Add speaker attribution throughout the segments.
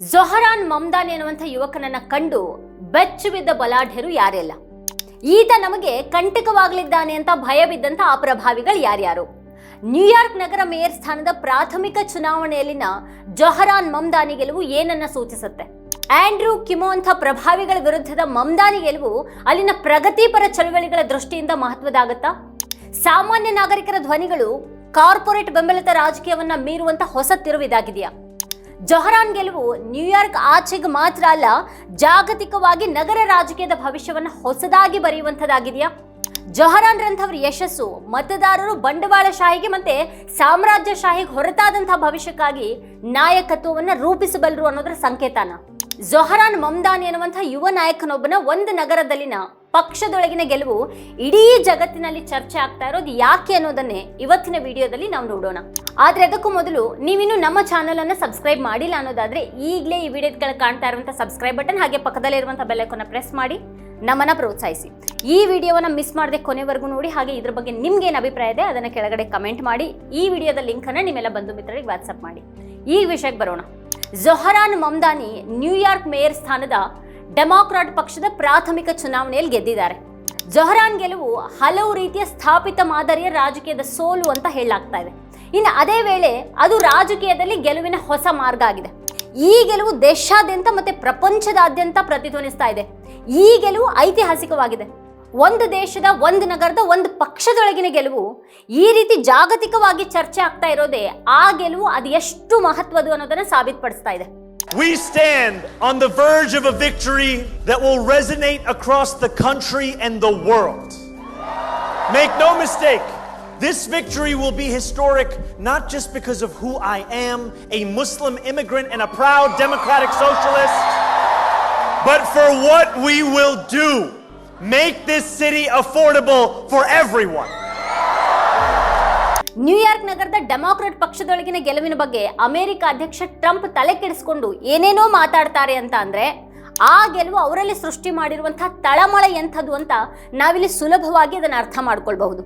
Speaker 1: ಜೊಹರಾನ್ ಮಮ್ದಾನಿ ಅನ್ನುವಂಥ ಯುವಕನನ್ನ ಕಂಡು ಬೆಚ್ಚು ಬಿದ್ದ ಬಲಾಢ್ಯರು ಯಾರೆಲ್ಲ? ಈತ ನಮಗೆ ಕಂಟಕವಾಗಲಿದ್ದಾನೆ ಅಂತ ಭಯ ಬಿದ್ದಂಥ ಆ ಪ್ರಭಾವಿಗಳು ಯಾರ್ಯಾರು? ನ್ಯೂಯಾರ್ಕ್ ನಗರ ಮೇಯರ್ ಸ್ಥಾನದ ಪ್ರಾಥಮಿಕ ಚುನಾವಣೆಯಲ್ಲಿನ ಜೊಹರಾನ್ ಮಮ್ದಾನಿ ಗೆಲುವು ಏನನ್ನ ಸೂಚಿಸುತ್ತೆ? ಆಂಡ್ರೂ ಕಿಮೋ ಅಂಥ ಪ್ರಭಾವಿಗಳ ವಿರುದ್ಧದ ಮಮ್ದಾನಿ ಗೆಲುವು ಅಲ್ಲಿನ ಪ್ರಗತಿಪರ ಚಳವಳಿಗಳ ದೃಷ್ಟಿಯಿಂದ ಮಹತ್ವದಾಗತ್ತಾ? ಸಾಮಾನ್ಯ ನಾಗರಿಕರ ಧ್ವನಿಗಳು ಕಾರ್ಪೊರೇಟ್ ಬೆಂಬಲಿತ ರಾಜಕೀಯವನ್ನ ಮೀರುವಂತ ಹೊಸ ತಿರುವಿದಾಗಿದೆಯಾ? ಜೊಹರಾನ್ ಗೆಲುವು ನ್ಯೂಯಾರ್ಕ್ ಆಚೆಗೆ ಮಾತ್ರ ಅಲ್ಲ, ಜಾಗತಿಕವಾಗಿ ನಗರ ರಾಜಕೀಯದ ಭವಿಷ್ಯವನ್ನು ಹೊಸದಾಗಿ ಬರೆಯುವಂಥದ್ದಾಗಿದೆಯಾ? ಜೊಹರಾನ್ ರಂಥವ್ರ ಯಶಸ್ಸು ಮತದಾರರು ಬಂಡವಾಳಶಾಹಿಗೆ ಮತ್ತೆ ಸಾಮ್ರಾಜ್ಯಶಾಹಿಗೆ ಹೊರತಾದಂತಹ ಭವಿಷ್ಯಕ್ಕಾಗಿ ನಾಯಕತ್ವವನ್ನು ರೂಪಿಸಬಲ್ಲರು ಅನ್ನೋದರ ಸಂಕೇತನ. ಜೊಹರಾನ್ ಮಮ್ದಾನಿ ಅನ್ನುವಂಥ ಯುವ ನಾಯಕನೊಬ್ಬನ ಒಂದು ನಗರದಲ್ಲಿನ ಪಕ್ಷದೊಳಗಿನ ಗೆಲುವು ಇಡೀ ಜಗತ್ತಿನಲ್ಲಿ ಚರ್ಚೆ ಆಗ್ತಾ ಇರೋದು ಯಾಕೆ ಅನ್ನೋದನ್ನೇ ಇವತ್ತಿನ ವಿಡಿಯೋದಲ್ಲಿ ನಾವು ನೋಡೋಣ. ಆದರೆ ಅದಕ್ಕೂ ಮೊದಲು ನೀವಿನ್ನು ನಮ್ಮ ಚಾನಲನ್ನು ಸಬ್ಸ್ಕ್ರೈಬ್ ಮಾಡಿಲ್ಲ ಅನ್ನೋದಾದ್ರೆ ಈಗಲೇ ಈ ವಿಡಿಯೋಗಳು ಕಾಣ್ತಾ ಇರುವಂಥ ಸಬ್ಸ್ಕ್ರೈಬ್ ಬಟನ್ ಹಾಗೆ ಪಕ್ಕದಲ್ಲಿರುವಂಥ ಬೆಲೆಕನ್ನು ಪ್ರೆಸ್ ಮಾಡಿ, ನಮ್ಮನ್ನು ಪ್ರೋತ್ಸಾಹಿಸಿ. ಈ ವಿಡಿಯೋವನ್ನ ಮಿಸ್ ಮಾಡದೆ ಕೊನೆವರೆಗೂ ನೋಡಿ, ಹಾಗೆ ಇದ್ರ ಬಗ್ಗೆ ನಿಮ್ಗೆ ಏನು ಅಭಿಪ್ರಾಯ ಇದೆ ಅದನ್ನ ಕೆಳಗಡೆ ಕಮೆಂಟ್ ಮಾಡಿ, ಈ ವಿಡಿಯೋದ ಲಿಂಕ್ ಅನ್ನ ನಿಮ್ಮೆಲ್ಲ ಬಂಧು ಮಿತ್ರರಿಗೆ ವಾಟ್ಸಪ್ ಮಾಡಿ. ಈ ವಿಷಯಕ್ಕೆ ಬರೋಣ. ಜೊಹರಾನ್ ಮಮ್ದಾನಿ ನ್ಯೂಯಾರ್ಕ್ ಮೇಯರ್ ಸ್ಥಾನದ ಡೆಮಾಕ್ರಾಟ್ ಪಕ್ಷದ ಪ್ರಾಥಮಿಕ ಚುನಾವಣೆಯಲ್ಲಿ ಗೆದ್ದಿದ್ದಾರೆ. ಜೊಹರಾನ್ ಗೆಲುವು ಹಲವು ರೀತಿಯ ಸ್ಥಾಪಿತ ಮಾದರಿಯ ರಾಜಕೀಯದ ಸೋಲು ಅಂತ ಹೇಳಲಾಗ್ತಾ ಇದೆ. ಇನ್ನು ಅದೇ ವೇಳೆ ಅದು ರಾಜಕೀಯದಲ್ಲಿ ಗೆಲುವಿನ ಹೊಸ ಮಾರ್ಗ ಆಗಿದೆ. ಈ ಗೆಲುವು ದೇಶಾದ್ಯಂತ ಮತ್ತೆ ಪ್ರಪಂಚದಾದ್ಯಂತ ಪ್ರತಿಧ್ವನಿಸ್ತಾ ಇದೆ. ಈ ಗೆಲುವು ಐತಿಹಾಸಿಕವಾಗಿದೆ. ಒಂದು ದೇಶದ, ಒಂದು ನಗರದ, ಒಂದು ಪಕ್ಷದೊಳಗಿನ ಗೆಲುವು ಈ ರೀತಿ ಜಾಗತಿಕವಾಗಿ ಚರ್ಚೆ ಆಗ್ತಾ ಇರೋದೇ ಆ ಗೆಲುವು ಅದು ಎಷ್ಟು ಮಹತ್ವದ್ದು ಅನ್ನೋದನ್ನು ಸಾಬೀತುಪಡಿಸ್ತಾ ಇದೆ.
Speaker 2: We stand on the verge of a victory that will resonate across the country and the world. Make no mistake, this victory will be historic not just because of who I am, a Muslim immigrant and a proud democratic socialist, but for what we will do. Make this city affordable for everyone.
Speaker 1: New York ನಗರದ democrat ಪಕ್ಷದೊಳಗಿನ ಗೆಲುವಿನ ಬಗ್ಗೆ America ಅಧ್ಯಕ್ಷ Trump ತಲೆ ಕೆಡಿಸ್ಕೊಂಡು ಏನೇನೋ ಮಾತಾಡ್ತಾರೆ ಅಂತ ಅಂದ್ರೆ, ಆ ಗೆಲುವು ಅವರಲ್ಲಿ ಸೃಷ್ಟಿ ಮಾಡಿರುವಂತಹ ತಳಮಳ ಎಂಥದ್ದು ಅಂತ ನಾವಿಲ್ಲಿ ಸುಲಭವಾಗಿ ಅದನ್ನು ಅರ್ಥ ಮಾಡ್ಕೊಳ್ಬಹುದು.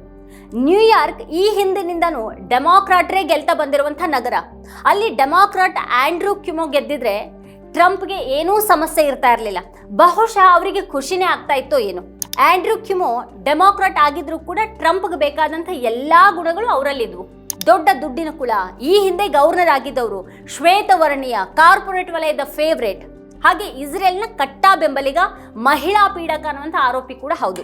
Speaker 1: ನ್ಯೂಯಾರ್ಕ್ ಈ ಹಿಂದಿನಿಂದನೂ ಡೆಮಾಕ್ರಾಟ್ರೇ ಗೆಲ್ತಾ ಬಂದಿರುವಂತಹ ನಗರ. ಅಲ್ಲಿ ಡೆಮಾಕ್ರಾಟ್ ಆಂಡ್ರೂ ಕ್ಯುಮೋ ಗೆದ್ದಿದ್ರೆ ಟ್ರಂಪ್ಗೆ ಏನೂ ಸಮಸ್ಯೆ ಇರ್ತಾ ಇರಲಿಲ್ಲ. ಬಹುಶಃ ಅವರಿಗೆ ಖುಷಿನೇ ಆಗ್ತಾ ಇತ್ತೋ ಏನು. ಆಂಡ್ರೂ ಕ್ಯುಮೋ ಡೆಮೋಕ್ರಾಟ್ ಆಗಿದ್ರು ಕೂಡ ಟ್ರಂಪ್ಗೆ ಬೇಕಾದಂಥ ಎಲ್ಲಾ ಗುಣಗಳು ಅವರಲ್ಲಿದ್ವು. ದೊಡ್ಡ ದುಡ್ಡಿನ ಕುಲ, ಈ ಹಿಂದೆ ಗವರ್ನರ್ ಆಗಿದ್ದವರು ಶ್ವೇತವರ್ಣೀಯ ಕಾರ್ಪೊರೇಟ್ ವಲಯದ ಫೇವ್ರೇಟ್. ಹಾಗೆ ಇಸ್ರೇಲ್ನ ಕಟ್ಟಾ ಬೆಂಬಲಿಗ, ಮಹಿಳಾ ಪೀಡಕ ಅನ್ನುವಂಥ ಆರೋಪಿ ಕೂಡ ಹೌದು.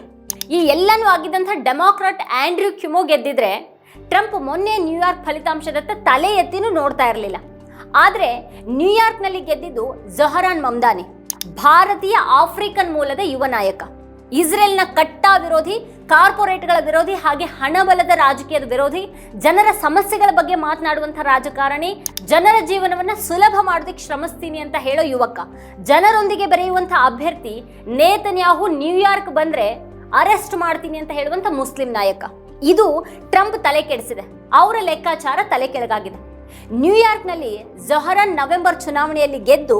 Speaker 1: ಈ ಎಲ್ಲನೂ ಆಗಿದ್ದಂಥ ಡೆಮಾಕ್ರಾಟ್ ಆಂಡ್ರ್ಯೂ ಕ್ಯುಮೋ ಗೆದ್ದಿದ್ರೆ ಟ್ರಂಪ್ ಮೊನ್ನೆ ನ್ಯೂಯಾರ್ಕ್ ಫಲಿತಾಂಶದತ್ತ ತಲೆ ಎತ್ತಿನೂ ನೋಡ್ತಾ ಇರಲಿಲ್ಲ. ಆದರೆ ನ್ಯೂಯಾರ್ಕ್ನಲ್ಲಿ ಗೆದ್ದಿದ್ದು ಜೊಹರಾನ್ ಮಮ್ದಾನಿ, ಭಾರತೀಯ ಆಫ್ರಿಕನ್ ಮೂಲದ ಯುವ ನಾಯಕ. ಇಸ್ರೇಲ್ನ ಕಟ್ಟಾ ವಿರೋಧಿ, ಕಾರ್ಪೊರೇಟ್ಗಳ ವಿರೋಧಿ ಹಾಗೆ ಹಣಬಲದ ರಾಜಕೀಯದ ವಿರೋಧಿ, ಜನರ ಸಮಸ್ಯೆಗಳ ಬಗ್ಗೆ ಮಾತನಾಡುವಂಥ ರಾಜಕಾರಣಿ, ಜನರ ಜೀವನವನ್ನ ಸುಲಭ ಮಾಡೋದಕ್ಕೆ ಶ್ರಮಿಸ್ತೀನಿ ಅಂತ ಹೇಳೋ ಯುವಕ. ಜನರೊಂದಿಗೆ ಬೆರೆಯುವಂಥ ಅಭ್ಯರ್ಥಿ ನೇತನ್ಯಾಹು ನ್ಯೂಯಾರ್ಕ್ ಬಂದ್ರೆ ಅರೆಸ್ಟ್ ಮಾಡ್ತೀನಿ ಅಂತ ಹೇಳುವಂಥ ಮುಸ್ಲಿಂ ನಾಯಕ. ಇದು ಟ್ರಂಪ್ ತಲೆ ಕೆಡಿಸಿದೆ. ಅವರ ಲೆಕ್ಕಾಚಾರ ತಲೆ ಕೆಳಗಾಗಿದೆ. ನ್ಯೂಯಾರ್ಕ್ನಲ್ಲಿ ಜೊಹರನ್ ನವೆಂಬರ್ ಚುನಾವಣೆಯಲ್ಲಿ ಗೆದ್ದು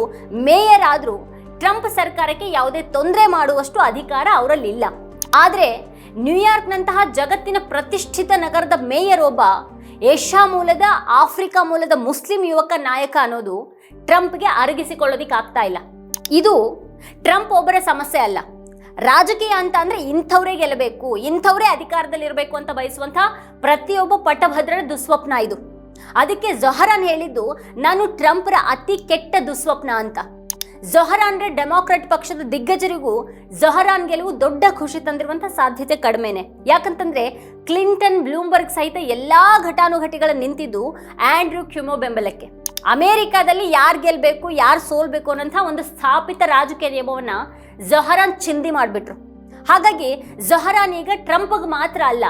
Speaker 1: ಮೇಯರ್ ಆದ್ರೂ ಟ್ರಂಪ್ ಸರ್ಕಾರಕ್ಕೆ ಯಾವುದೇ ತೊಂದರೆ ಮಾಡುವಷ್ಟು ಅಧಿಕಾರ ಅವರಲ್ಲಿಲ್ಲ. ಆದರೆ ನ್ಯೂಯಾರ್ಕ್ನಂತಹ ಜಗತ್ತಿನ ಪ್ರತಿಷ್ಠಿತ ನಗರದ ಮೇಯರ್ ಒಬ್ಬ ಏಷ್ಯಾ ಮೂಲದ, ಆಫ್ರಿಕಾ ಮೂಲದ ಮುಸ್ಲಿಂ ಯುವಕ ನಾಯಕ ಅನ್ನೋದು ಟ್ರಂಪ್ಗೆ ಅರಗಿಸಿಕೊಳ್ಳೋದಿಕ್ಕೆ ಆಗ್ತಾ ಇಲ್ಲ. ಇದು ಟ್ರಂಪ್ ಒಬ್ಬರ ಸಮಸ್ಯೆ ಅಲ್ಲ. ರಾಜಕೀಯ ಅಂತ ಅಂದ್ರೆ ಇಂಥವರೇ ಗೆಲ್ಲಬೇಕು, ಇಂಥವರೇ ಅಧಿಕಾರದಲ್ಲಿರಬೇಕು ಅಂತ ಬಯಸುವಂತಹ ಪ್ರತಿಯೊಬ್ಬ ಪಟ್ಟಭದ್ರರ ದುಸ್ವಪ್ನ ಇದು. ಅದಕ್ಕೆ ಜೊಹರನ್ ಹೇಳಿದ್ದು, ನಾನು ಟ್ರಂಪ್ರ ಅತಿ ಕೆಟ್ಟ ದುಸ್ವಪ್ನ ಅಂತ. ಜೊಹರಾನ್ ಅಂದ್ರೆ ಡೆಮಾಕ್ರೆಟ್ ಪಕ್ಷದ ದಿಗ್ಗಜರಿಗೂ ಜೊಹರಾನ್ ಗೆಲುವು ದೊಡ್ಡ ಖುಷಿ ತಂದಿರುವಂತ ಸಾಧ್ಯತೆ ಕಡಿಮೆನೆ. ಯಾಕಂತಂದ್ರೆ ಕ್ಲಿಂಟನ್ ಬ್ಲೂಮ್ಬರ್ಗ್ ಸಹಿತ ಎಲ್ಲಾ ಘಟಾನುಘಟಿಗಳ ನಿಂತಿದ್ದು ಆಂಡ್ರ್ಯೂ ಕ್ಯುಮೋ ಬೆಂಬಲಕ್ಕೆ. ಅಮೆರಿಕಾದಲ್ಲಿ ಯಾರು ಗೆಲ್ಬೇಕು, ಯಾರು ಸೋಲ್ಬೇಕು ಅನ್ನೋಂಥ ಒಂದು ಸ್ಥಾಪಿತ ರಾಜಕೀಯ ನಿಯಮವನ್ನು ಜೊಹರಾನ್ ಚಿಂದಿ ಮಾಡಿಬಿಟ್ರು. ಹಾಗಾಗಿ ಜೊಹರಾನ್ ಈಗ ಟ್ರಂಪ್ಗೆ ಮಾತ್ರ ಅಲ್ಲ,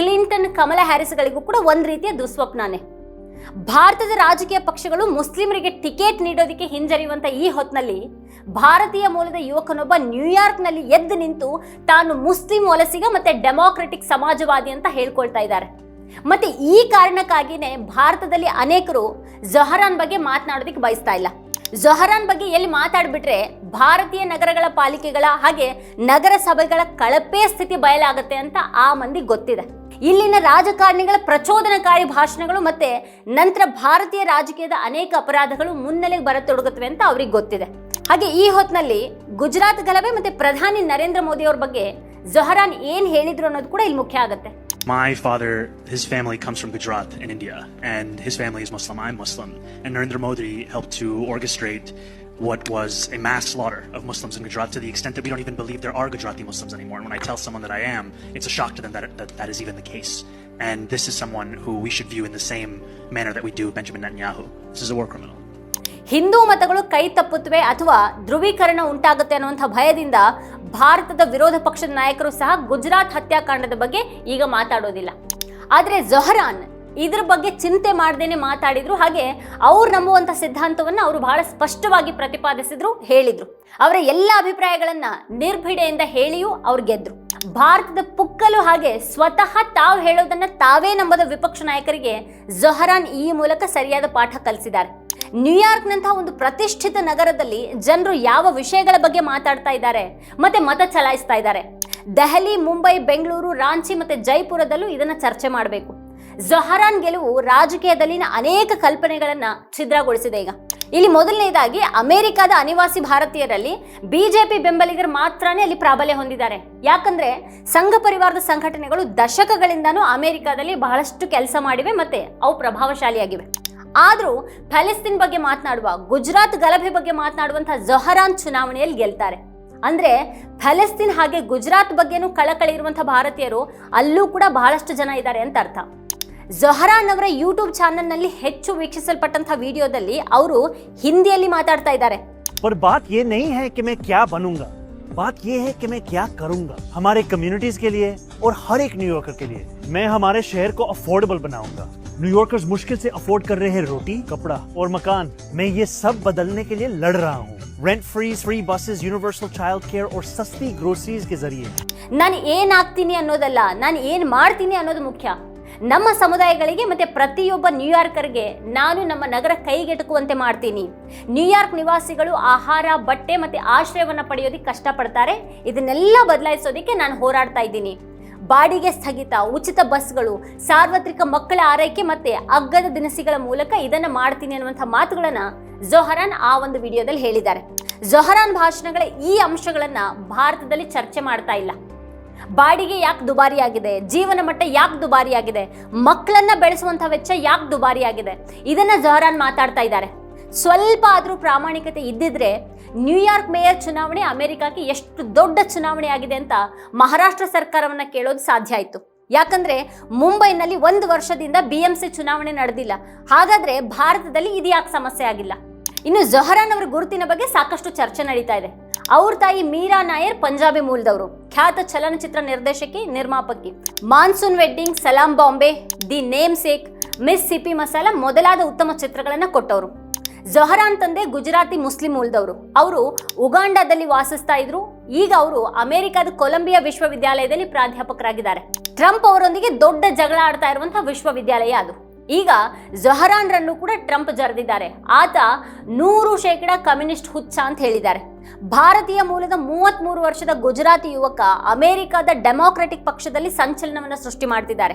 Speaker 1: ಕ್ಲಿಂಟನ್ ಕಮಲಾ ಹ್ಯಾರಿಸ್ಗಳಿಗೂ ಕೂಡ ಒಂದು ರೀತಿಯ ದುಸ್ವಪ್ನಾನೆ. ಭಾರತದ ರಾಜಕೀಯ ಪಕ್ಷಗಳು ಮುಸ್ಲಿಮರಿಗೆ ಟಿಕೆಟ್ ನೀಡೋದಕ್ಕೆ ಹಿಂಜರಿಯುವಂತ ಈ ಹೊತ್ತಿನಲ್ಲಿ ಭಾರತೀಯ ಮೂಲದ ಯುವಕನೊಬ್ಬ ನ್ಯೂಯಾರ್ಕ್ನಲ್ಲಿ ಎದ್ದು ನಿಂತು ತಾನು ಮುಸ್ಲಿಂ ವಲಸಿಗ ಮತ್ತೆ ಡೆಮಾಕ್ರೆಟಿಕ್ ಸಮಾಜವಾದಿ ಅಂತ ಹೇಳ್ಕೊಳ್ತಾ ಇದ್ದಾರೆ. ಮತ್ತೆ ಈ ಕಾರಣಕ್ಕಾಗಿನೇ ಭಾರತದಲ್ಲಿ ಅನೇಕರು ಜೊಹರಾನ್ ಬಗ್ಗೆ ಮಾತನಾಡೋದಕ್ಕೆ ಬಯಸ್ತಾ ಇಲ್ಲ. ಜೊಹರಾನ್ ಬಗ್ಗೆ ಎಲ್ಲಿ ಮಾತಾಡ್ಬಿಟ್ರೆ ಭಾರತೀಯ ನಗರಗಳ ಪಾಲಿಕೆಗಳ ಹಾಗೆ ನಗರ ಸಭೆಗಳ ಕಳಪೆ ಸ್ಥಿತಿ ಬಯಲಾಗುತ್ತೆ ಅಂತ ಆ ಮಂದಿ ಗೊತ್ತಿದೆ. ಇಲ್ಲಿನ ರಾಜಕಾರಣಿಗಳ ಪ್ರಚೋದನಕಾರಿ ಭಾಷಣಗಳು ಮತ್ತೆ ನಂತರ ಭಾರತೀಯ ರಾಜಕೀಯದ ಅನೇಕ ಅಪರಾಧಗಳು ಮುನ್ನೆಲೆಗೆ ಬರತೊಡಗುತ್ತವೆ ಅಂತ ಅವ್ರಿಗೆ ಗೊತ್ತಿದೆ ಹಾಗೆ ಈ ಹೊತ್ತಿನಲ್ಲಿ ಗುಜರಾತ್ ಗಲಭೆ ಮತ್ತೆ ಪ್ರಧಾನಿ ನರೇಂದ್ರ ಮೋದಿ ಅವ್ರ ಬಗ್ಗೆ ಜೊಹರಾನ್ ಏನ್ ಹೇಳಿದ್ರು ಅನ್ನೋದು ಕೂಡ ಇಲ್ಲಿ ಮುಖ್ಯ ಆಗುತ್ತೆ
Speaker 3: My father, his family comes from Gujarat in India, and his family is Muslim. I'm Muslim. And Narendra Modi helped to orchestrate what was a mass slaughter of Muslims in Gujarat to the extent that we don't even believe there are Gujarati Muslims anymore. And when I tell someone that I am, it's a shock to them that that, that is even the case. And this is someone who we should view in the same manner that we do Benjamin Netanyahu. This is a war criminal.
Speaker 1: Hindu ಮತಗಳು ಕೈ ತಪ್ಪುತ್ತವೆ ಅಥವಾ ಧ್ರುವೀಕರಣ ಉಂಟಾಗುತ್ತೆ ಅನ್ನುವಂಥ ಭಯದಿಂದ ಭಾರತದ ವಿರೋಧ ಪಕ್ಷದ ನಾಯಕರು ಸಹ ಗುಜರಾತ್ ಹತ್ಯಾಕಾಂಡದ ಬಗ್ಗೆ ಈಗ ಮಾತಾಡೋದಿಲ್ಲ ಆದರೆ ಜೊಹರಾನ್ ಇದ್ರ ಬಗ್ಗೆ ಚಿಂತೆ ಮಾಡ್ದೇನೆ ಮಾತಾಡಿದ್ರು. ಹಾಗೆ ಅವ್ರು ನಂಬುವಂಥ ಸಿದ್ಧಾಂತವನ್ನು ಅವರು ಬಹಳ ಸ್ಪಷ್ಟವಾಗಿ ಪ್ರತಿಪಾದಿಸಿದ್ರು, ಹೇಳಿದ್ರು. ಅವರ ಎಲ್ಲ ಅಭಿಪ್ರಾಯಗಳನ್ನು ನಿರ್ಭಿಡೆಯಿಂದ ಹೇಳಿಯೂ ಅವ್ರು ಗೆದ್ರು. ಭಾರತದ ಪುಕ್ಕಲು ಹಾಗೆ ಸ್ವತಃ ತಾವು ಹೇಳೋದನ್ನ ತಾವೇ ನಂಬದ ವಿಪಕ್ಷ ನಾಯಕರಿಗೆ ಜೊಹರಾನ್ ಈ ಮೂಲಕ ಸರಿಯಾದ ಪಾಠ ಕಲಿಸಿದ್ದಾರೆ. ನ್ಯೂಯಾರ್ಕ್ನಂತಹ ಒಂದು ಪ್ರತಿಷ್ಠಿತ ನಗರದಲ್ಲಿ ಜನರು ಯಾವ ವಿಷಯಗಳ ಬಗ್ಗೆ ಮಾತಾಡ್ತಾ ಇದ್ದಾರೆ ಮತ್ತೆ ಮತ ಚಲಾಯಿಸ್ತಾ ಇದ್ದಾರೆ. ದೆಹಲಿ, ಮುಂಬೈ, ಬೆಂಗಳೂರು, ರಾಂಚಿ ಮತ್ತೆ ಜೈಪುರದಲ್ಲೂ ಇದನ್ನ ಚರ್ಚೆ ಮಾಡಬೇಕು. ಜೊಹರಾನ್ ಗೆಲುವು ರಾಜಕೀಯದಲ್ಲಿನ ಅನೇಕ ಕಲ್ಪನೆಗಳನ್ನು ಛಿದ್ರಗೊಳಿಸಿದೆ ಈಗ. ಇಲ್ಲಿ ಮೊದಲನೇದಾಗಿ ಅಮೆರಿಕದ ಅನಿವಾಸಿ ಭಾರತೀಯರಲ್ಲಿ ಬಿಜೆಪಿ ಬೆಂಬಲಿಗರು ಮಾತ್ರನೇ ಅಲ್ಲಿ ಪ್ರಾಬಲ್ಯ ಹೊಂದಿದ್ದಾರೆ. ಯಾಕಂದ್ರೆ ಸಂಘ ಪರಿವಾರದ ಸಂಘಟನೆಗಳು ದಶಕಗಳಿಂದನೂ ಅಮೆರಿಕದಲ್ಲಿ ಬಹಳಷ್ಟು ಕೆಲಸ ಮಾಡಿವೆ ಮತ್ತೆ ಅವು ಪ್ರಭಾವಶಾಲಿಯಾಗಿವೆ. ಆದರೂ ಪ್ಯಾಲೆಸ್ತೀನ್ ಬಗ್ಗೆ ಮಾತನಾಡುವ, ಗುಜರಾತ್ ಗಲಭೆ ಬಗ್ಗೆ ಮಾತನಾಡುವಂತಹ ಜೊಹರಾನ್ ಚುನಾವಣೆಯಲ್ಲಿ ಗೆಲ್ತಾರೆ. ಅಂದ್ರೆ ಪ್ಯಾಲೆಸ್ತೀನ್ ಹಾಗೆ ಗುಜರಾತ್ ಬಗ್ಗೆನೂ ಕಳಕಳಿ ಇರುವಂತಹ ಭಾರತೀಯರು ಅಲ್ಲೂ ಕೂಡ ಬಹಳಷ್ಟು ಜನ ಇದ್ದಾರೆ ಅಂತ ಅರ್ಥ. ಜೊಹರಾನ್ ಅವರ ಯೂಟ್ಯೂಬ್ ಚಾನೆಲ್ನಲ್ಲಿ ಹೆಚ್ಚು ವೀಕ್ಷಿಸಲ್ಪಟ್ಟಂತಹ ವಿಡಿಯೋದಲ್ಲಿ ಅವರು ಹಿಂದಿಯಲ್ಲಿ ಮಾತಾಡ್ತಾ ಇದ್ದಾರೆ
Speaker 4: पर बात ये नहीं है कि मैं क्या बनूंगा बात ये है कि मैं क्या करूंगा हमारे कम्युनिटीज के लिए और हर एक न्यूयॉर्कर के लिए मैं हमारे शहर को अफोर्डेबल बनाऊंगा न्यूयॉर्कर्स मुश्किल से अफोर्ड कर रहे हैं रोटी कपड़ा और मकान मैं ये सब बदलने के लिए लड़ रहा हूँ rent free free buses universal child care और सस्ती ग्रोसरीज के जरिए
Speaker 1: ನಾನು ಏನಾಗ್ತೀನಿ ಅನ್ನೋದಲ್ಲ ನಾನು ಏನು ಮಾಡ್ತೀನಿ ಅನ್ನೋದು ಮುಖ್ಯ ನಮ್ಮ ಸಮುದಾಯಗಳಿಗೆ ಮತ್ತೆ ಪ್ರತಿಯೊಬ್ಬ ನ್ಯೂಯಾರ್ಕರ್ಗೆ ನಾನು ನಮ್ಮ ನಗರ ಕೈಗೆಟುಕುವಂತೆ ಮಾಡ್ತೀನಿ. ನ್ಯೂಯಾರ್ಕ್ ನಿವಾಸಿಗಳು ಆಹಾರ, ಬಟ್ಟೆ ಮತ್ತೆ ಆಶ್ರಯವನ್ನು ಪಡೆಯೋದಕ್ಕೆ ಕಷ್ಟಪಡ್ತಾರೆ. ಇದನ್ನೆಲ್ಲ ಬದಲಾಯಿಸೋದಕ್ಕೆ ನಾನು ಹೋರಾಡ್ತಾ ಇದ್ದೀನಿ. ಬಾಡಿಗೆ ಸ್ಥಗಿತ, ಉಚಿತ ಬಸ್ಗಳು, ಸಾರ್ವತ್ರಿಕ ಮಕ್ಕಳ ಆರೈಕೆ ಮತ್ತೆ ಅಗ್ಗದ ದಿನಸಿಗಳ ಮೂಲಕ ಇದನ್ನ ಮಾಡ್ತೀನಿ ಅನ್ನುವಂಥ ಮಾತುಗಳನ್ನ ಜೊಹರಾನ್ ಆ ಒಂದು ವಿಡಿಯೋದಲ್ಲಿ ಹೇಳಿದ್ದಾರೆ. ಜೊಹರಾನ್ ಭಾಷಣಗಳ ಈ ಅಂಶಗಳನ್ನ ಭಾರತದಲ್ಲಿ ಚರ್ಚೆ ಮಾಡ್ತಾ ಇಲ್ಲ. ಬಾಡಿಗೆ ಯಾಕೆ ದುಬಾರಿಯಾಗಿದೆ? ಜೀವನ ಮಟ್ಟ ಯಾಕೆ ದುಬಾರಿಯಾಗಿದೆ? ಮಕ್ಕಳನ್ನ ಬೆಳೆಸುವಂಥ ವೆಚ್ಚ ಯಾಕೆ ದುಬಾರಿಯಾಗಿದೆ? ಇದನ್ನ ಜಹರಾನ್ ಮಾತಾಡ್ತಾ ಇದ್ದಾರೆ. ಸ್ವಲ್ಪ ಆದರೂ ಪ್ರಾಮಾಣಿಕತೆ ಇದ್ದಿದ್ರೆ ನ್ಯೂಯಾರ್ಕ್ ಮೇಯರ್ ಚುನಾವಣೆ ಅಮೆರಿಕಕ್ಕೆ ಎಷ್ಟು ದೊಡ್ಡ ಚುನಾವಣೆ ಆಗಿದೆ ಅಂತ ಮಹಾರಾಷ್ಟ್ರ ಸರ್ಕಾರವನ್ನ ಕೇಳೋದು ಸಾಧ್ಯ ಆಯಿತು. ಯಾಕಂದ್ರೆ ಮುಂಬೈನಲ್ಲಿ ಒಂದು ವರ್ಷದಿಂದ ಬಿ ಎಂ ಸಿ ಚುನಾವಣೆ ನಡೆದಿಲ್ಲ. ಹಾಗಾದ್ರೆ ಭಾರತದಲ್ಲಿ ಇದು ಯಾಕೆ ಸಮಸ್ಯೆ ಆಗಿಲ್ಲ? ಇನ್ನು ಜೊಹರಾನ್ ಅವರ ಗುರುತಿನ ಬಗ್ಗೆ ಸಾಕಷ್ಟು ಚರ್ಚೆ ನಡೀತಾ ಇದೆ. ಅವ್ರ ತಾಯಿ ಮೀರಾ ನಾಯರ್ ಪಂಜಾಬಿ ಮೂಲದವರು. ಖ್ಯಾತ ಚಲನಚಿತ್ರ ನಿರ್ದೇಶಕಿ ನಿರ್ಮಾಪಕಿ monsoon wedding Salaam Bombay, the name sake, Mississippi masala ಮೊದಲಾದ ಉತ್ತಮ ಚಿತ್ರಗಳನ್ನು ಕೊಟ್ಟವರು. ಜೊಹರಾನ್ ತಂದೆ ಗುಜರಾತಿ ಮುಸ್ಲಿಂ ಮೂಲದವರು. ಅವರು ಉಗಾಂಡಾದಲ್ಲಿ ವಾಸಿಸ್ತಾ ಇದ್ರು. ಈಗ ಅವರು ಅಮೆರಿಕದ ಕೊಲಂಬಿಯಾ ವಿಶ್ವವಿದ್ಯಾಲಯದಲ್ಲಿ ಪ್ರಾಧ್ಯಾಪಕರಾಗಿದ್ದಾರೆ. ಟ್ರಂಪ್ ಅವರೊಂದಿಗೆ ದೊಡ್ಡ ಜಗಳ ಆಡ್ತಾ ಇರುವಂತಹ ವಿಶ್ವವಿದ್ಯಾಲಯ ಅದು. ಈಗ ಜೊಹರಾನ್ ರನ್ನು ಕೂಡ ಟ್ರಂಪ್ ಜರೆದಿದ್ದಾರೆ. ಆತ ನೂರು ಶೇಕಡ ಕಮ್ಯುನಿಸ್ಟ್ ಹುಚ್ಚ ಅಂತ ಹೇಳಿದ್ದಾರೆ. ಭಾರತೀಯ ಮೂಲದ ಮೂವತ್ಮೂರು ವರ್ಷದ ಗುಜರಾತಿ ಯುವಕ ಅಮೆರಿಕದ ಡೆಮಾಕ್ರೆಟಿಕ್ ಪಕ್ಷದಲ್ಲಿ ಸಂಚಲನವನ್ನು ಸೃಷ್ಟಿ ಮಾಡ್ತಿದ್ದಾರೆ.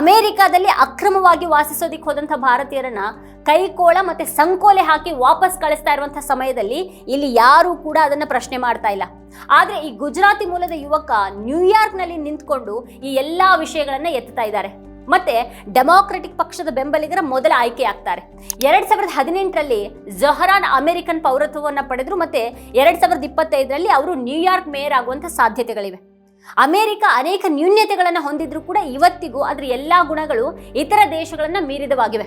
Speaker 1: ಅಮೆರಿಕದಲ್ಲಿ ಅಕ್ರಮವಾಗಿ ವಾಸಿಸೋದಿಕ್ ಹೋದಂಥ ಭಾರತೀಯರನ್ನ ಕೈಕೋಳ ಮತ್ತೆ ಸಂಕೋಲೆ ಹಾಕಿ ವಾಪಸ್ ಕಳಿಸ್ತಾ ಇರುವಂತಹ ಸಮಯದಲ್ಲಿ ಇಲ್ಲಿ ಯಾರೂ ಕೂಡ ಅದನ್ನ ಪ್ರಶ್ನೆ ಮಾಡ್ತಾ ಇಲ್ಲ. ಆದ್ರೆ ಈ ಗುಜರಾತಿ ಮೂಲದ ಯುವಕ ನ್ಯೂಯಾರ್ಕ್ನಲ್ಲಿ ನಿಂತ್ಕೊಂಡು ಈ ಎಲ್ಲಾ ವಿಷಯಗಳನ್ನ ಎತ್ತುತ್ತಾ ಇದ್ದಾರೆ. ಮತ್ತೆ ಡೆಮಾಕ್ರೆಟಿಕ್ ಪಕ್ಷದ ಬೆಂಬಲಿಗರ ಮೊದಲ ಆಯ್ಕೆ ಆಗ್ತಾರೆ ಎರಡ್ ಸಾವಿರದ ಹದಿನೆಂಟರಲ್ಲಿ ಜೊಹರಾನ್ ಅಮೆರಿಕನ್ ಪೌರತ್ವವನ್ನು ಪಡೆದ್ರು ಮತ್ತೆ ಎರಡ್ ಸಾವಿರದ ಇಪ್ಪತ್ತೈದರಲ್ಲಿ ಅವರು ನ್ಯೂಯಾರ್ಕ್ ಮೇಯರ್ ಆಗುವಂಥ ಸಾಧ್ಯತೆಗಳಿವೆ. ಅಮೆರಿಕ ಅನೇಕ ನ್ಯೂನ್ಯತೆಗಳನ್ನು ಹೊಂದಿದ್ರು ಕೂಡ ಇವತ್ತಿಗೂ ಅದರ ಎಲ್ಲಾ ಗುಣಗಳು ಇತರ ದೇಶಗಳನ್ನು ಮೀರಿದವಾಗಿವೆ.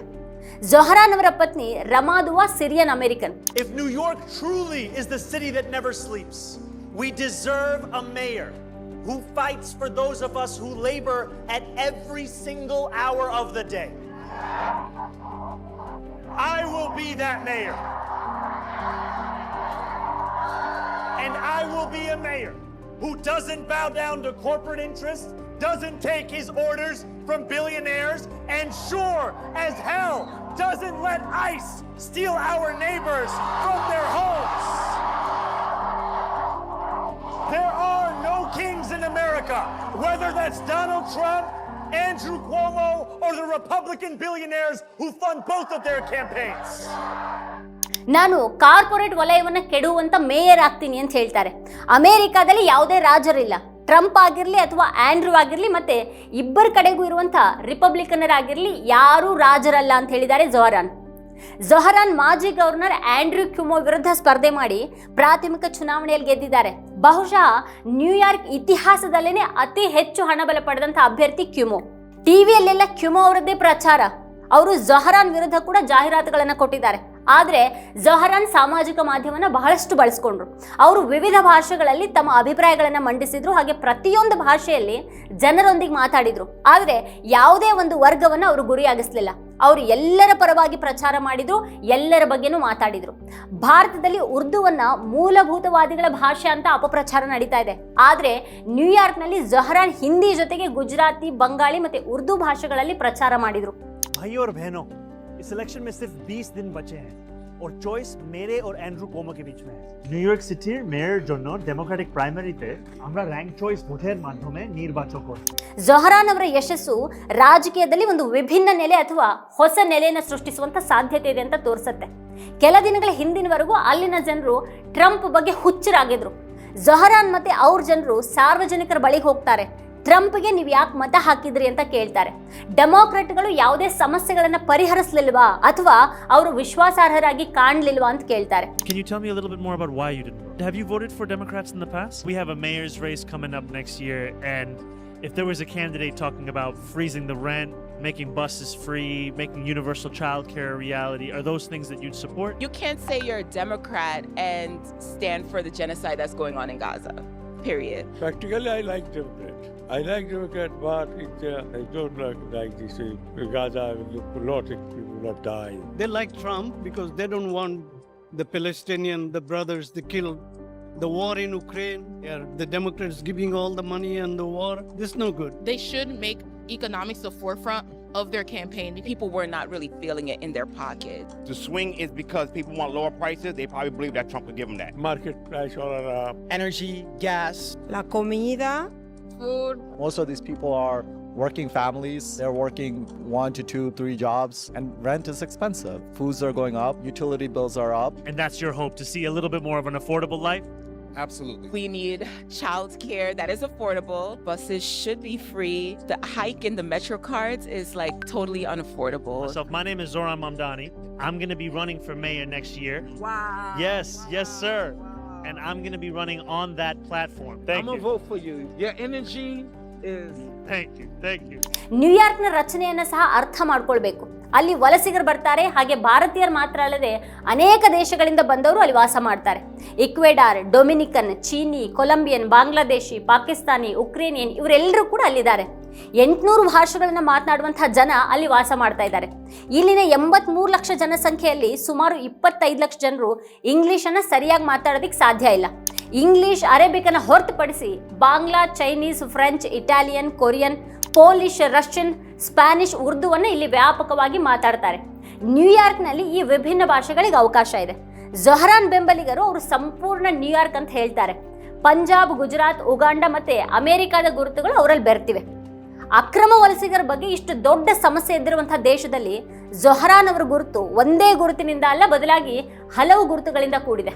Speaker 1: ಜೊಹರಾನ್ ಅವರ ಪತ್ನಿ ರಮಾದುವಾ Syrian American.
Speaker 2: If New York truly is the city that never sleeps we deserve a mayor. Who fights for those of us who labor at every single hour of the day. I will be that mayor. And I will be a mayor who doesn't bow down to corporate interests, doesn't take his orders from billionaires, and sure as hell doesn't let ICE steal our neighbors from their homes. There are kings in America, whether that's Donald Trump Andrew Cuomo or the Republican billionaires who fund both of their campaigns.
Speaker 1: ನಾನು corporate ವಲಯವನ್ನ ಕೆಡುವಂತ mayor ಆಗ್ತೀನಿ ಅಂತ ಹೇಳ್ತಾರೆ. ಅಮೆರಿಕಾದಲ್ಲಿ ಯಾವುದೇ ರಾಜರಿಲ್ಲ. Trump ಆಗಿರಲಿ ಅಥವಾ ಆ್ಯಂಡ್ರೂ ಆಗಿರಲಿ ಮತ್ತೆ ಇಬ್ಬರ ಕಡೆಗೂ ಇರುವಂಥ ರಿಪಬ್ಲಿಕನರಾಗಿರಲಿ ಯಾರೂ ರಾಜರಲ್ಲ ಅಂತ ಹೇಳಿದ್ದಾರೆ ಜೊಹರಾನ್. ಜೊಹರಾನ್ ಮಾಜಿ ಗವರ್ನರ್ ಆಂಡ್ರ್ಯೂ ಕ್ಯುಮೋ ವಿರುದ್ಧ ಸ್ಪರ್ಧೆ ಮಾಡಿ ಪ್ರಾಥಮಿಕ ಚುನಾವಣೆಯಲ್ಲಿ ಗೆದ್ದಿದ್ದಾರೆ. ಬಹುಶಃ ನ್ಯೂಯಾರ್ಕ್ ಇತಿಹಾಸದಲ್ಲೇ ಅತಿ ಹೆಚ್ಚು ಹಣಬಲ ಪಡೆದಂಥ ಅಭ್ಯರ್ಥಿ ಕ್ಯುಮೋ. ಟಿವಿಯಲ್ಲೆಲ್ಲ ಕ್ಯುಮೋ ಅವರದ್ದೇ ಪ್ರಚಾರ. ಅವರು ಜೊಹರಾನ್ ವಿರುದ್ಧ ಕೂಡ ಜಾಹೀರಾತುಗಳನ್ನು ಕೊಟ್ಟಿದ್ದಾರೆ. ಆದರೆ ಜೊಹರಾನ್ ಸಾಮಾಜಿಕ ಮಾಧ್ಯಮನ ಬಹಳಷ್ಟು ಬಳಸ್ಕೊಂಡ್ರು. ಅವರು ವಿವಿಧ ಭಾಷೆಗಳಲ್ಲಿ ತಮ್ಮ ಅಭಿಪ್ರಾಯಗಳನ್ನು ಮಂಡಿಸಿದ್ರು, ಹಾಗೆ ಪ್ರತಿಯೊಂದು ಭಾಷೆಯಲ್ಲಿ ಜನರೊಂದಿಗೆ ಮಾತಾಡಿದ್ರು. ಆದರೆ ಯಾವುದೇ ಒಂದು ವರ್ಗವನ್ನು ಅವರು ಗುರಿಯಾಗಿಸ್ಲಿಲ್ಲ. ಅವರು ಎಲ್ಲರ ಪರವಾಗಿ ಪ್ರಚಾರ ಮಾಡಿದ್ರು, ಎಲ್ಲರ ಬಗ್ಗೆನೂ ಮಾತಾಡಿದ್ರು. ಭಾರತದಲ್ಲಿ ಉರ್ದುವನ್ನ ಮೂಲಭೂತವಾದಿಗಳ ಭಾಷೆ ಅಂತ ಅಪಪ್ರಚಾರ ನಡೀತಾ ಇದೆ. ಆದ್ರೆ ನ್ಯೂಯಾರ್ಕ್ನಲ್ಲಿ ಜಹರಾನ್ ಹಿಂದಿ ಜೊತೆಗೆ ಗುಜರಾತಿ, ಬಂಗಾಳಿ ಮತ್ತೆ ಉರ್ದು ಭಾಷೆಗಳಲ್ಲಿ ಪ್ರಚಾರ ಮಾಡಿದ್ರು.
Speaker 4: और बहनों इस इलेक्शन में सिर्फ 20 दिन बचे हैं और चॉइस मेरे और एंड्रू कोमो के बीच में है নিউইয়র্ক সিটির মেয়র জন্য ডেমোক্রেটিক প্রাইমারিতে আমরা র্যাঙ্ক চয়েস ভোটের মাধ্যমে নির্বাচন করি
Speaker 1: ಜೊಹರಾನ್ ಅವರ ಯಶಸ್ಸು ರಾಜಕೀಯದಲ್ಲಿ ಒಂದು ವಿಭಿನ್ನ ನೆಲೆ ಅಥವಾ ಹೊಸ ನೆಲೆಯನ್ನು ಸೃಷ್ಟಿಸುವಂತ ಸಾಧ್ಯತೆ ಇದೆ ಅಂತ ತೋರಿಸುತ್ತೆ ಕೆಲ ದಿನಗಳ ಹಿಂದಿನವರೆಗೂ ಅಲ್ಲಿನ ಜನರು ಟ್ರಂಪ್ ಬಗ್ಗೆ ಹುಚ್ಚರಾಗಿದ್ರು ಜೊಹರಾನ್ ಮತ್ತೆ ಅವ್ರ ಜನರು ಸಾರ್ವಜನಿಕರ ಬಳಿಗೆ ಹೋಗ್ತಾರೆ ಟ್ರಂಪ್ಗೆ ನೀವು ಯಾಕೆ ಮತ ಹಾಕಿದ್ರಿ ಅಂತ ಕೇಳ್ತಾರೆ ಡೆಮೋಕ್ರೆಟ್ಗಳು ಯಾವುದೇ ಸಮಸ್ಯೆಗಳನ್ನು ಪರಿಹರಿಸಲಿಲ್ವಾ ಅಥವಾ ಅವರು ವಿಶ್ವಾಸಾರ್ಹರಾಗಿ ಕಾಣಲಿಲ್ವಾ ಅಂತ ಕೇಳ್ತಾರೆ
Speaker 5: Can you tell me a little bit more about why you didn't? Have you voted for Democrats in the past? We have a mayor's race coming up next year, and if there was a candidate talking about freezing the rent, making buses free, making universal child care a reality, are those things that you'd support?
Speaker 6: You can't say you're a Democrat and stand for the genocide that's going on in Gaza. Period.
Speaker 7: Practically, I like Democrat. I like Democrat, but it, uh, I don't like, like this. Uh, Gaza, a lot of people have died.
Speaker 8: They like Trump because they don't want the Palestinian, the brothers, they killed. The war in Ukraine, yeah, the Democrats giving all the money and the war. This no good.
Speaker 9: they should make economics the forefront of their campaign.
Speaker 6: People were not really feeling it in their pocket.
Speaker 10: The swing is because people want lower prices. They probably believe that Trump would give them that.
Speaker 7: Market price all are up.
Speaker 11: energy, gas,
Speaker 12: La comida,
Speaker 9: Food,
Speaker 13: Most of these people are working families. They're working one to two, three jobs, and rent is expensive. Foods are going up, utility bills are up.
Speaker 5: And that's your hope to see a little bit more of an affordable life?
Speaker 10: Absolutely.
Speaker 6: We need child care that is affordable. Buses should be free. The hike in the Metro cards is like totally unaffordable.
Speaker 5: Myself, my name is Zoran Mamdani. I'm going to be running for mayor next year.
Speaker 12: wow.
Speaker 5: Yes, yes, sir. And I'm going to be running on that platform. Thank
Speaker 11: I'm gonna
Speaker 5: you.
Speaker 11: vote for you. Your energy is
Speaker 5: Thank you. Thank you.
Speaker 1: ನ್ಯೂಯಾರ್ಕ್ನ ರಚನೆಯನ್ನು ಸಹ ಅರ್ಥ ಮಾಡ್ಕೊಳ್ಬೇಕು ಅಲ್ಲಿ ವಲಸಿಗರು ಬರ್ತಾರೆ. ಹಾಗೆ ಭಾರತೀಯರು ಮಾತ್ರ ಅಲ್ಲದೆ ಅನೇಕ ದೇಶಗಳಿಂದ ಬಂದವರು ಅಲ್ಲಿ ವಾಸ ಮಾಡ್ತಾರೆ. ಇಕ್ವೆಡಾರ್, ಡೊಮಿನಿಕನ್, ಚೀನಿ, ಕೊಲಂಬಿಯನ್, ಬಾಂಗ್ಲಾದೇಶಿ, ಪಾಕಿಸ್ತಾನಿ, ಉಕ್ರೇನಿಯನ್ ಇವರೆಲ್ಲರೂ ಕೂಡ ಅಲ್ಲಿದ್ದಾರೆ. ಎಂಟುನೂರು ಭಾಷೆಗಳನ್ನು ಮಾತನಾಡುವಂತಹ ಜನ ಅಲ್ಲಿ ವಾಸ ಮಾಡ್ತಾ ಇದ್ದಾರೆ. ಇಲ್ಲಿನ ಎಂಬತ್ಮೂರು ಲಕ್ಷ ಜನಸಂಖ್ಯೆಯಲ್ಲಿ ಸುಮಾರು ಇಪ್ಪತ್ತೈದು ಲಕ್ಷ ಜನರು ಇಂಗ್ಲೀಷನ್ನು ಸರಿಯಾಗಿ ಮಾತಾಡೋದಕ್ಕೆ ಸಾಧ್ಯ ಇಲ್ಲ. ಇಂಗ್ಲಿಷ್ ಅರೇಬಿಕನ್ನು ಹೊರತುಪಡಿಸಿ Bangla, Chinese, French, Italian, Korean Polish, Russian, Spanish, ಉರ್ದುವನ್ನು ಇಲ್ಲಿ ವ್ಯಾಪಕವಾಗಿ ಮಾತಾಡ್ತಾರೆ. ನ್ಯೂಯಾರ್ಕ್ನಲ್ಲಿ ಈ ವಿಭಿನ್ನ ಭಾಷೆಗಳಿಗೆ ಅವಕಾಶ ಇದೆ. ಜೊಹರಾನ್ ಬೆಂಬಲಿಗರು ಅವರು ಸಂಪೂರ್ಣ ನ್ಯೂಯಾರ್ಕ್ ಅಂತ ಹೇಳ್ತಾರೆ. ಪಂಜಾಬ್, ಗುಜರಾತ್, ಉಗಾಂಡ ಮತ್ತೆ ಅಮೆರಿಕಾದ ಗುರುತುಗಳು ಅವರಲ್ಲಿ ಬೆರ್ತಿವೆ. ಅಕ್ರಮ ವಲಸಿಗರ ಬಗ್ಗೆ ಇಷ್ಟು ದೊಡ್ಡ ಸಮಸ್ಯೆ ಇದ್ದಿರುವಂತಹ ದೇಶದಲ್ಲಿ ಜೊಹರಾನ್ ಅವರ ಗುರುತು ಒಂದೇ ಗುರುತಿನಿಂದ ಅಲ್ಲ, ಬದಲಾಗಿ ಹಲವು ಗುರುತುಗಳಿಂದ ಕೂಡಿದೆ.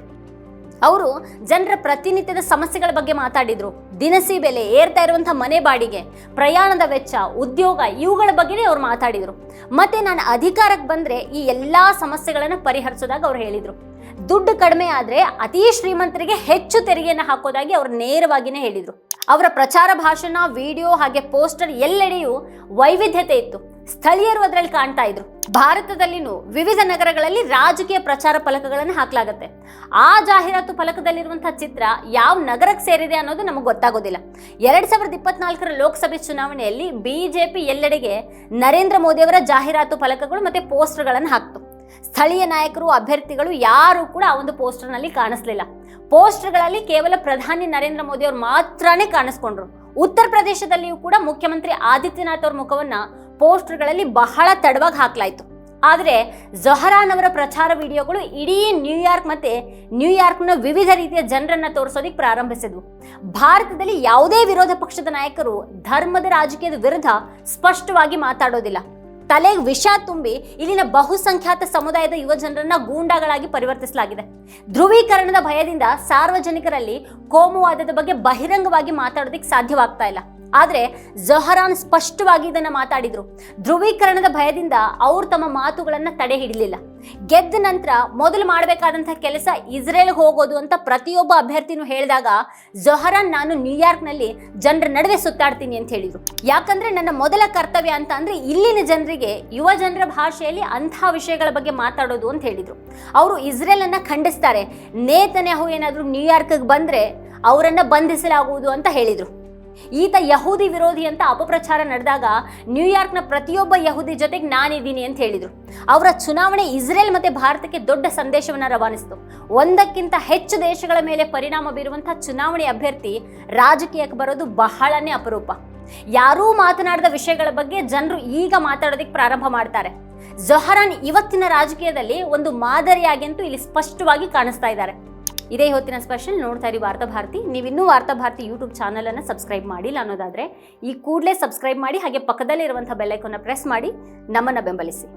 Speaker 1: ಅವರು ಜನರ ಪ್ರತಿನಿತ್ಯದ ಸಮಸ್ಯೆಗಳ ಬಗ್ಗೆ ಮಾತಾಡಿದ್ರು. ದಿನಸಿ ಬೆಲೆ ಏರ್ತಾ ಇರುವಂಥ ಮನೆ ಬಾಡಿಗೆ, ಪ್ರಯಾಣದ ವೆಚ್ಚ, ಉದ್ಯೋಗ ಇವುಗಳ ಬಗ್ಗೆನೇ ಅವ್ರು ಮಾತಾಡಿದ್ರು. ಮತ್ತೆ ನಾನು ಅಧಿಕಾರಕ್ಕೆ ಬಂದ್ರೆ ಈ ಎಲ್ಲಾ ಸಮಸ್ಯೆಗಳನ್ನು ಪರಿಹರಿಸೋದಾಗ ಅವ್ರು ಹೇಳಿದರು. ದುಡ್ಡು ಕಡಿಮೆ ಆದ್ರೆ ಅತಿ ಶ್ರೀಮಂತರಿಗೆ ಹೆಚ್ಚು ತೆರಿಗೆಯನ್ನು ಹಾಕೋದಾಗಿ ಅವ್ರು ನೇರವಾಗಿನೇ ಹೇಳಿದರು. ಅವರ ಪ್ರಚಾರ ಭಾಷಣ, ವಿಡಿಯೋ ಹಾಗೆ ಪೋಸ್ಟರ್ ಎಲ್ಲೆಡೆಯೂ ವೈವಿಧ್ಯತೆ ಇತ್ತು. ಸ್ಥಳೀಯರು ಅದರಲ್ಲಿ ಕಾಣ್ತಾ ಇದ್ರು. ಭಾರತದಲ್ಲಿನೂ ವಿವಿಧ ನಗರಗಳಲ್ಲಿ ರಾಜಕೀಯ ಪ್ರಚಾರ ಫಲಕಗಳನ್ನು ಹಾಕಲಾಗುತ್ತೆ. ಆ ಜಾಹೀರಾತು ಫಲಕದಲ್ಲಿರುವಂತಹ ಚಿತ್ರ ಯಾವ ನಗರಕ್ಕೆ ಸೇರಿದೆ ಅನ್ನೋದು ನಮಗೆ ಗೊತ್ತಾಗೋದಿಲ್ಲ. ಎರಡ್ ಸಾವಿರದ ಇಪ್ಪತ್ನಾಲ್ಕರ ಲೋಕಸಭೆ ಚುನಾವಣೆಯಲ್ಲಿ ಬಿಜೆಪಿ ಎಲ್ಲೆಡೆಗೆ ನರೇಂದ್ರ ಮೋದಿಯವರ ಜಾಹೀರಾತು ಫಲಕಗಳು ಮತ್ತೆ ಪೋಸ್ಟರ್ಗಳನ್ನು ಹಾಕ್ತು. ಸ್ಥಳೀಯ ನಾಯಕರು, ಅಭ್ಯರ್ಥಿಗಳು ಯಾರು ಕೂಡ ಆ ಒಂದು ಪೋಸ್ಟರ್ನಲ್ಲಿ ಕಾಣಿಸ್ಲಿಲ್ಲ. ಪೋಸ್ಟರ್ಗಳಲ್ಲಿ ಕೇವಲ ಪ್ರಧಾನಿ ನರೇಂದ್ರ ಮೋದಿ ಅವರು ಮಾತ್ರನೇ ಕಾಣಿಸ್ಕೊಂಡ್ರು. ಉತ್ತರ ಪ್ರದೇಶದಲ್ಲಿಯೂ ಕೂಡ ಮುಖ್ಯಮಂತ್ರಿ ಆದಿತ್ಯನಾಥ್ ಅವ್ರ ಮುಖವನ್ನ ಪೋಸ್ಟರ್ಗಳಲ್ಲಿ ಬಹಳ ತಡವಾಗಿ ಹಾಕಲಾಯಿತು. ಆದರೆ ಜೊಹರಾನ್ ಅವರ ಪ್ರಚಾರ ವಿಡಿಯೋಗಳು ಇಡೀ ನ್ಯೂಯಾರ್ಕ್ ಮತ್ತೆ ನ್ಯೂಯಾರ್ಕ್ನ ವಿವಿಧ ರೀತಿಯ ಜನರನ್ನ ತೋರಿಸೋದಕ್ಕೆ ಪ್ರಾರಂಭಿಸಿದ್ವು. ಭಾರತದಲ್ಲಿ ಯಾವುದೇ ವಿರೋಧ ಪಕ್ಷದ ನಾಯಕರು ಧರ್ಮದ ರಾಜಕೀಯದ ವಿರುದ್ಧ ಸ್ಪಷ್ಟವಾಗಿ ಮಾತಾಡೋದಿಲ್ಲ. ತಲೆಗೆ ವಿಷ ತುಂಬಿ ಇಲ್ಲಿನ ಬಹುಸಂಖ್ಯಾತ ಸಮುದಾಯದ ಯುವ ಜನರನ್ನ ಗೂಂಡಾಗಳಾಗಿ ಪರಿವರ್ತಿಸಲಾಗಿದೆ. ಧ್ರುವೀಕರಣದ ಭಯದಿಂದ ಸಾರ್ವಜನಿಕರಲ್ಲಿ ಕೋಮುವಾದದ ಬಗ್ಗೆ ಬಹಿರಂಗವಾಗಿ ಮಾತಾಡೋದಕ್ಕೆ ಸಾಧ್ಯವಾಗ್ತಾ ಇಲ್ಲ. ಆದ್ರೆ ಜೊಹರಾನ್ ಸ್ಪಷ್ಟವಾಗಿ ಇದನ್ನು ಮಾತಾಡಿದರು. ಧ್ರುವೀಕರಣದ ಭಯದಿಂದ ಅವರು ತಮ್ಮ ಮಾತುಗಳನ್ನು ತಡೆ ಹಿಡಲಿಲ್ಲ. ಗೆದ್ದ ನಂತರ ಮೊದಲು ಮಾಡಬೇಕಾದಂಥ ಕೆಲಸ ಇಸ್ರೇಲ್ಗೆ ಹೋಗೋದು ಅಂತ ಪ್ರತಿಯೊಬ್ಬ ಅಭ್ಯರ್ಥಿನೂ ಹೇಳಿದಾಗ, ಜೊಹರಾನ್, ನಾನು ನ್ಯೂಯಾರ್ಕ್ನಲ್ಲಿ ಜನರ ನಡುವೆ ಸುತ್ತಾಡ್ತೀನಿ ಅಂತ ಹೇಳಿದರು. ಯಾಕಂದರೆ ನನ್ನ ಮೊದಲ ಕರ್ತವ್ಯ ಅಂತ ಅಂದರೆ ಇಲ್ಲಿನ ಜನರಿಗೆ, ಯುವ ಜನರ ಭಾಷೆಯಲ್ಲಿ ಅಂಥ ವಿಷಯಗಳ ಬಗ್ಗೆ ಮಾತಾಡೋದು ಅಂತ ಹೇಳಿದರು. ಅವರು ಇಸ್ರೇಲನ್ನು ಖಂಡಿಸ್ತಾರೆ. ನೇತನ್ಯಾಹು ಏನಾದರೂ ನ್ಯೂಯಾರ್ಕ್ಗೆ ಬಂದರೆ ಅವರನ್ನು ಬಂಧಿಸಲಾಗುವುದು ಅಂತ ಹೇಳಿದ್ರು. ಈತ ಯಹೂದಿ ವಿರೋಧಿ ಅಂತ ಅಪಪ್ರಚಾರ ನಡೆದಾಗ ನ್ಯೂಯಾರ್ಕ್ನ ಪ್ರತಿಯೊಬ್ಬ ಯಹೂದಿ ಜೊತೆಗೆ ನಾನಿದ್ದೀನಿ ಅಂತ ಹೇಳಿದರು. ಅವರ ಚುನಾವಣೆ ಇಸ್ರೇಲ್ ಮತ್ತೆ ಭಾರತಕ್ಕೆ ದೊಡ್ಡ ಸಂದೇಶವನ್ನು ರವಾನಿಸಿತು. ಒಂದಕ್ಕಿಂತ ಹೆಚ್ಚು ದೇಶಗಳ ಮೇಲೆ ಪರಿಣಾಮ ಬೀರುವಂಥ ಚುನಾವಣೆ ಅಭ್ಯರ್ಥಿ ರಾಜಕೀಯಕ್ಕೆ ಬರೋದು ಬಹಳನೇ ಅಪರೂಪ. ಯಾರೂ ಮಾತನಾಡದ ವಿಷಯಗಳ ಬಗ್ಗೆ ಜನರು ಈಗ ಮಾತಾಡೋದಕ್ಕೆ ಪ್ರಾರಂಭ ಮಾಡ್ತಾರೆ. ಜೊಹರಾನ್ ಇವತ್ತಿನ ರಾಜಕೀಯದಲ್ಲಿ ಒಂದು ಮಾದರಿಯಾಗಿ ಅಂತೂ ಇಲ್ಲಿ ಸ್ಪಷ್ಟವಾಗಿ ಕಾಣಿಸ್ತಾ ಇದ್ದಾರೆ. ಇದೇ ಹೊತ್ತಿನ ಸ್ಪೆಷಲ್ ನೋಡ್ತಾ ಇರಿ ವಾರ್ತಾ ಭಾರತಿ. ನೀವಿನ್ನೂ ವಾರ್ತಾ ಭಾರತಿ ಯೂಟ್ಯೂಬ್ ಚಾನಲನ್ನು ಸಬ್ಸ್ಕ್ರೈಬ್ ಮಾಡಿಲ್ಲ ಅನ್ನೋದಾದರೆ ಈ ಕೂಡಲೇ ಸಬ್ಸ್ಕ್ರೈಬ್ ಮಾಡಿ ಹಾಗೆ ಪಕ್ಕದಲ್ಲೇ ಇರುವಂಥ ಬೆಲ್ಲೈಕನ್ನ ಪ್ರೆಸ್ ಮಾಡಿ ನಮ್ಮನ್ನು ಬೆಂಬಲಿಸಿ.